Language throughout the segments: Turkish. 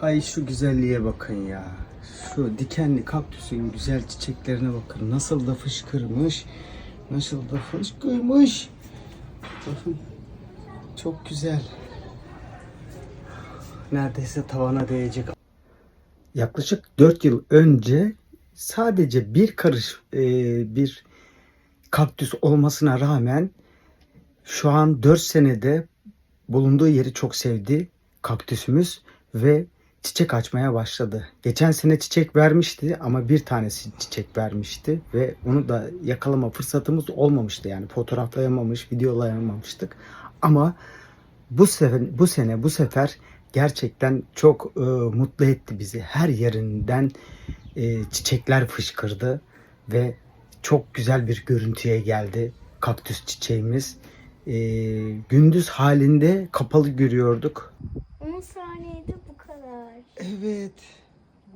Ay şu güzelliğe bakın ya. Şu dikenli kaktüsün güzel çiçeklerine bakın. Nasıl da fışkırmış. Nasıl da fışkırmış. Bakın. Çok güzel. Neredeyse tavana değecek. Yaklaşık 4 yıl önce sadece bir karış e, bir kaktüs olmasına rağmen şu an 4 senede bulunduğu yeri çok sevdi kaktüsümüz ve çiçek açmaya başladı. Geçen sene çiçek vermişti ama bir tanesi çiçek vermişti ve onu da yakalama fırsatımız olmamıştı yani fotoğraflayamamış, videolayamamıştık. Ama bu sene bu sene bu sefer gerçekten çok e, mutlu etti bizi. Her yerinden e, çiçekler fışkırdı ve çok güzel bir görüntüye geldi kaktüs çiçeğimiz. E, gündüz halinde kapalı görüyorduk. 10 saniyede. Evet.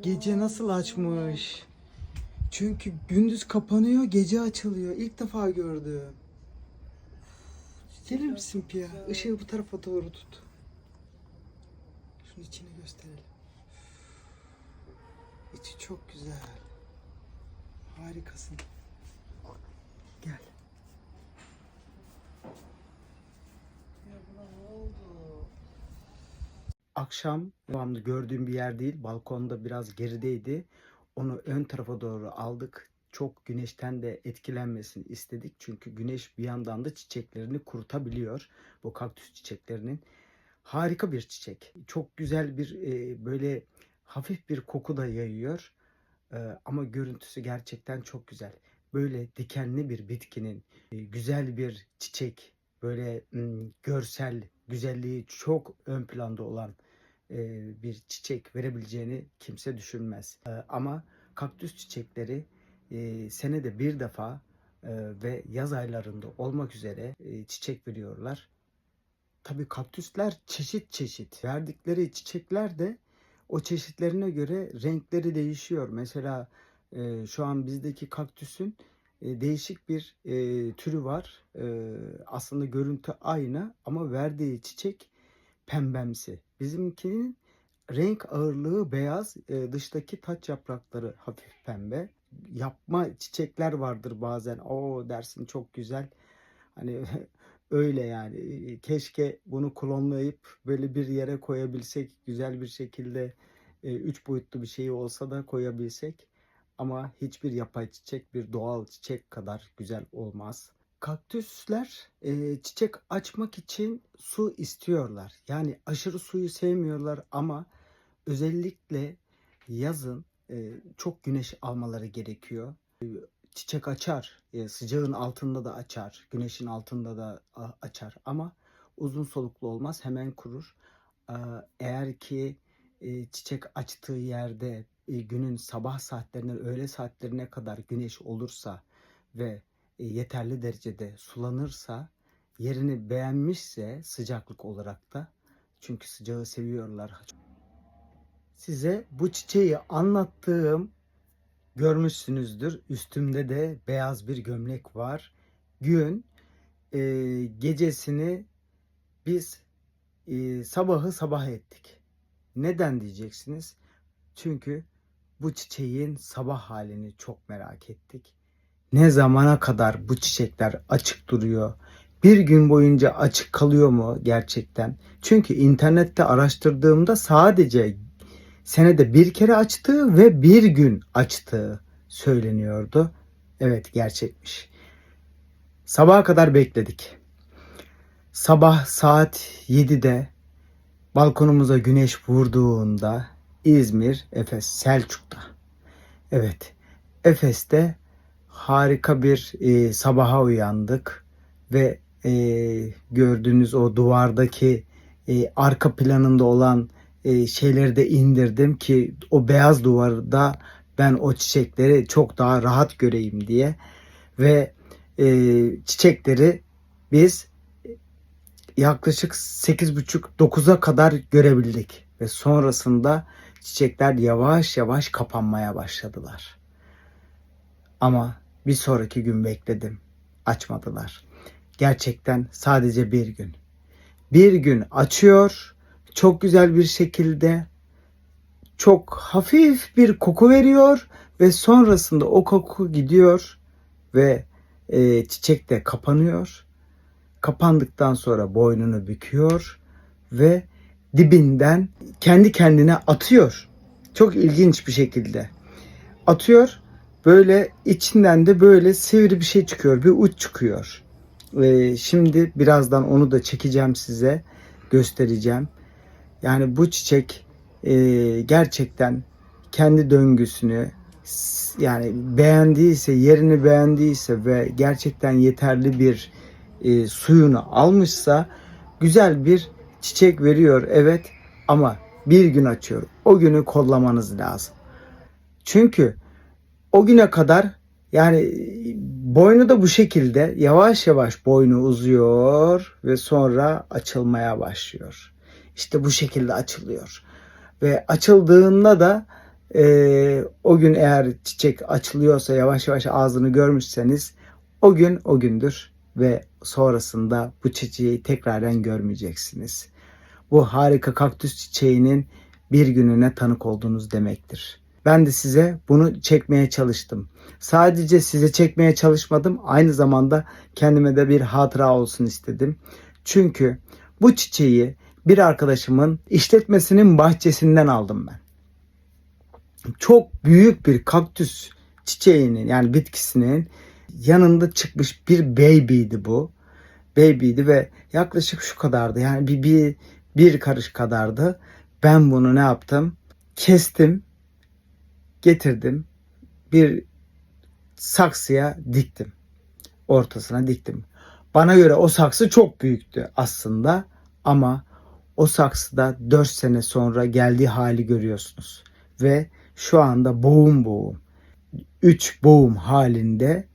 Gece nasıl açmış? Çünkü gündüz kapanıyor, gece açılıyor. İlk defa gördüm. Gelir misin Pia? Işığı bu tarafa doğru tut. Şunun içini gösterelim. İçi çok güzel. Harikasın. Gel. Ya buna ne oldu? Akşam devamlı gördüğüm bir yer değil. Balkonda biraz gerideydi. Onu ön tarafa doğru aldık. Çok güneşten de etkilenmesini istedik. Çünkü güneş bir yandan da çiçeklerini kurutabiliyor. Bu kaktüs çiçeklerinin. Harika bir çiçek. Çok güzel bir e, böyle hafif bir koku da yayıyor. E, ama görüntüsü gerçekten çok güzel. Böyle dikenli bir bitkinin e, güzel bir çiçek, böyle görsel güzelliği çok ön planda olan bir çiçek verebileceğini kimse düşünmez. Ama kaktüs çiçekleri senede bir defa ve yaz aylarında olmak üzere çiçek veriyorlar. Tabii kaktüsler çeşit çeşit. Verdikleri çiçekler de o çeşitlerine göre renkleri değişiyor. Mesela şu an bizdeki kaktüsün değişik bir türü var. Aslında görüntü aynı ama verdiği çiçek pembemsi. Bizimkinin renk ağırlığı beyaz, e, dıştaki taç yaprakları hafif pembe. Yapma çiçekler vardır bazen. O dersin çok güzel. Hani öyle yani. E, Keşke bunu klonlayıp böyle bir yere koyabilsek, güzel bir şekilde e, üç boyutlu bir şey olsa da koyabilsek. Ama hiçbir yapay çiçek bir doğal çiçek kadar güzel olmaz. Kaktüsler e, çiçek açmak için su istiyorlar. Yani aşırı suyu sevmiyorlar ama özellikle yazın e, çok güneş almaları gerekiyor. Çiçek açar, e, sıcağın altında da açar, güneşin altında da açar ama uzun soluklu olmaz, hemen kurur. E, eğer ki e, çiçek açtığı yerde e, günün sabah saatlerinden öğle saatlerine kadar güneş olursa ve yeterli derecede sulanırsa yerini beğenmişse sıcaklık olarak da çünkü sıcağı seviyorlar. Size bu çiçeği anlattığım görmüşsünüzdür. Üstümde de beyaz bir gömlek var. Gün e, gecesini biz e, sabahı sabah ettik. Neden diyeceksiniz? Çünkü bu çiçeğin sabah halini çok merak ettik. Ne zamana kadar bu çiçekler açık duruyor? Bir gün boyunca açık kalıyor mu gerçekten? Çünkü internette araştırdığımda sadece senede bir kere açtığı ve bir gün açtığı söyleniyordu. Evet gerçekmiş. Sabaha kadar bekledik. Sabah saat 7'de balkonumuza güneş vurduğunda İzmir, Efes, Selçuk'ta. Evet, Efes'te harika bir e, sabaha uyandık ve e, gördüğünüz o duvardaki e, arka planında olan e, şeyleri de indirdim ki o beyaz duvarda ben o çiçekleri çok daha rahat göreyim diye ve e, çiçekleri biz yaklaşık 8.30-9'a kadar görebildik ve sonrasında çiçekler yavaş yavaş kapanmaya başladılar. Ama bir sonraki gün bekledim. Açmadılar. Gerçekten sadece bir gün. Bir gün açıyor çok güzel bir şekilde çok hafif bir koku veriyor ve sonrasında o koku gidiyor ve e, çiçek de kapanıyor. Kapandıktan sonra boynunu büküyor ve dibinden kendi kendine atıyor. Çok ilginç bir şekilde. Atıyor. Böyle içinden de böyle sivri bir şey çıkıyor. Bir uç çıkıyor. Ee, şimdi birazdan onu da çekeceğim size. Göstereceğim. Yani bu çiçek e, gerçekten kendi döngüsünü yani beğendiyse, yerini beğendiyse ve gerçekten yeterli bir e, suyunu almışsa güzel bir çiçek veriyor evet ama bir gün açıyor. O günü kollamanız lazım. Çünkü o güne kadar yani boynu da bu şekilde yavaş yavaş boynu uzuyor ve sonra açılmaya başlıyor. İşte bu şekilde açılıyor. Ve açıldığında da e, o gün eğer çiçek açılıyorsa yavaş yavaş ağzını görmüşseniz o gün o gündür ve sonrasında bu çiçeği tekrardan görmeyeceksiniz. Bu harika kaktüs çiçeğinin bir gününe tanık olduğunuz demektir. Ben de size bunu çekmeye çalıştım. Sadece size çekmeye çalışmadım. Aynı zamanda kendime de bir hatıra olsun istedim. Çünkü bu çiçeği bir arkadaşımın işletmesinin bahçesinden aldım ben. Çok büyük bir kaktüs çiçeğinin yani bitkisinin yanında çıkmış bir baby'di bu. Baby'di ve yaklaşık şu kadardı. Yani bir, bir, bir karış kadardı. Ben bunu ne yaptım? Kestim. Getirdim. Bir saksıya diktim. Ortasına diktim. Bana göre o saksı çok büyüktü aslında ama o saksıda 4 sene sonra geldiği hali görüyorsunuz. Ve şu anda boğum boğum. 3 boğum halinde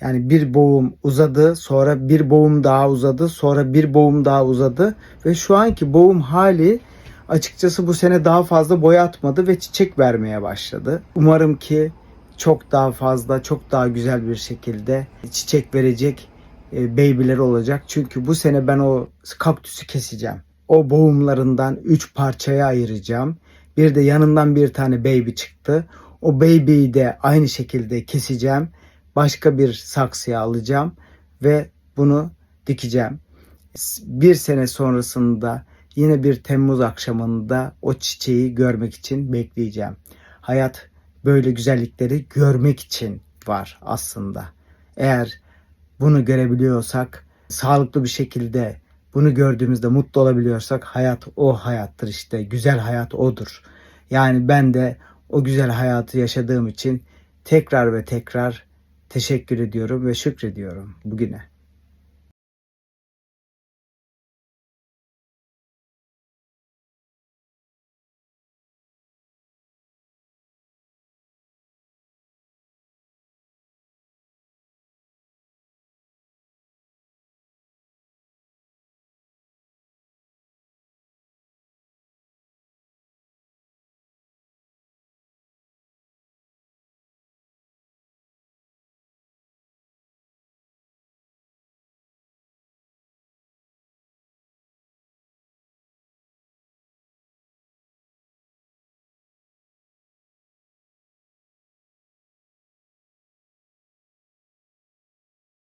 yani bir boğum uzadı, sonra bir boğum daha uzadı, sonra bir boğum daha uzadı ve şu anki boğum hali açıkçası bu sene daha fazla boy atmadı ve çiçek vermeye başladı. Umarım ki çok daha fazla, çok daha güzel bir şekilde çiçek verecek e, baby'ler olacak. Çünkü bu sene ben o kaktüsü keseceğim. O boğumlarından 3 parçaya ayıracağım. Bir de yanından bir tane baby çıktı. O baby'yi de aynı şekilde keseceğim. Başka bir saksıya alacağım ve bunu dikeceğim. Bir sene sonrasında yine bir Temmuz akşamında o çiçeği görmek için bekleyeceğim. Hayat böyle güzellikleri görmek için var aslında. Eğer bunu görebiliyorsak, sağlıklı bir şekilde bunu gördüğümüzde mutlu olabiliyorsak hayat o hayattır işte. Güzel hayat odur. Yani ben de o güzel hayatı yaşadığım için tekrar ve tekrar teşekkür ediyorum ve şükrediyorum bugüne.